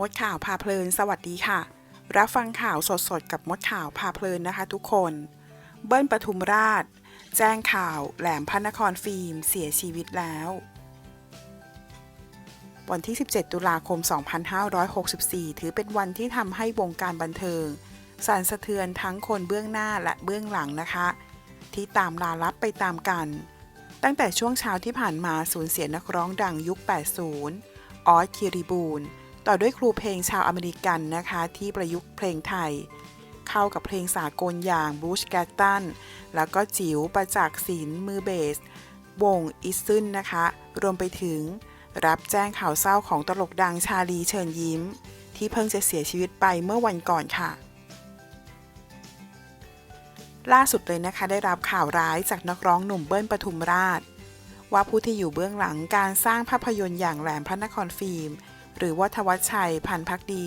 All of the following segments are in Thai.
มดข่าวพาเพลิน สวัสดีค่ะ รับฟังข่าวสดๆ กับมดข่าวพาเพลินนะคะทุกคน เบิ้ลปทุมราช แจ้งข่าวแหลมพระนครฟิล์ม เสียชีวิตแล้ว วันที่ 17 ตุลาคม 2564 ถือเป็นวันที่ทำให้วงการบันเทิง สั่นสะเทือนทั้งคนเบื้องหน้าและเบื้องหลังนะคะ ที่ตามลาลับไปตามกัน ตั้งแต่ช่วงเช้าที่ผ่านมาสูญเสียนักร้องดังยุค 80 ออสคิริบูล ต่อด้วยครูเพลงชาวอเมริกันนะคะ ที่ประยุกต์เพลงไทย เข้ากับเพลงสากลอย่างบูชแกตตันแล้วก็จิ๋วประจักษ์ศิลมือเบส วงอิซึนนะคะ รวมไปถึงรับแจ้งข่าวเศร้าของตลกดังชาลีเชิญยิ้ม ที่เพิ่งจะเสียชีวิตไปเมื่อวันก่อนค่ะ ล่าสุดเลยนะคะได้รับข่าวร้ายจากนักร้องหนุ่มเบิ้ลปทุมราช ว่าผู้ที่อยู่เบื้องหลังการสร้างภาพยนตร์อย่างแหลมพระนครฟิล์ม หรือว่าทวัชชัยพันพักดี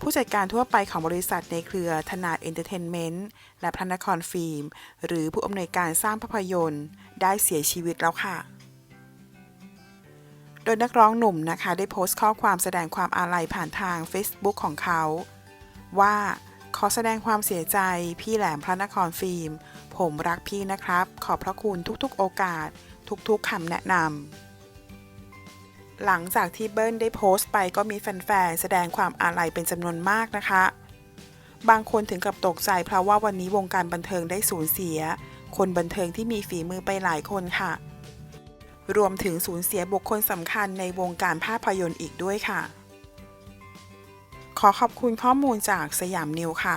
ผู้จัดการทั่วไปของบริษัทในเครือธนาเอนเตอร์เทนเมนต์และพระนครฟิล์ม หรือผู้อำนวยการสร้างภาพยนตร์ ได้เสียชีวิตแล้วค่ะ โดยนักร้องหนุ่มนะคะได้โพสต์ข้อความแสดงความอาลัยผ่านทาง Facebook ของเขา ว่าขอแสดงความเสียใจพี่แหลมพระนครฟิล์ม ผมรักพี่นะครับ ขอบพระคุณทุกๆโอกาส ทุกๆคำแนะนำ หลังจากที่เบิ้ลได้โพสต์ไปก็มีแฟนๆ แสดงความอาลัยเป็นจำนวนมากนะคะ บางคนถึงกับตกใจเพราะว่าวันนี้วงการบันเทิงได้สูญเสีย คนบันเทิงที่มีฝีมือไปหลายคนค่ะ รวมถึงสูญเสียบุคคลสำคัญในวงการภาพยนตร์อีกด้วยค่ะ ขอขอบคุณข้อมูลจากสยามนิวค่ะ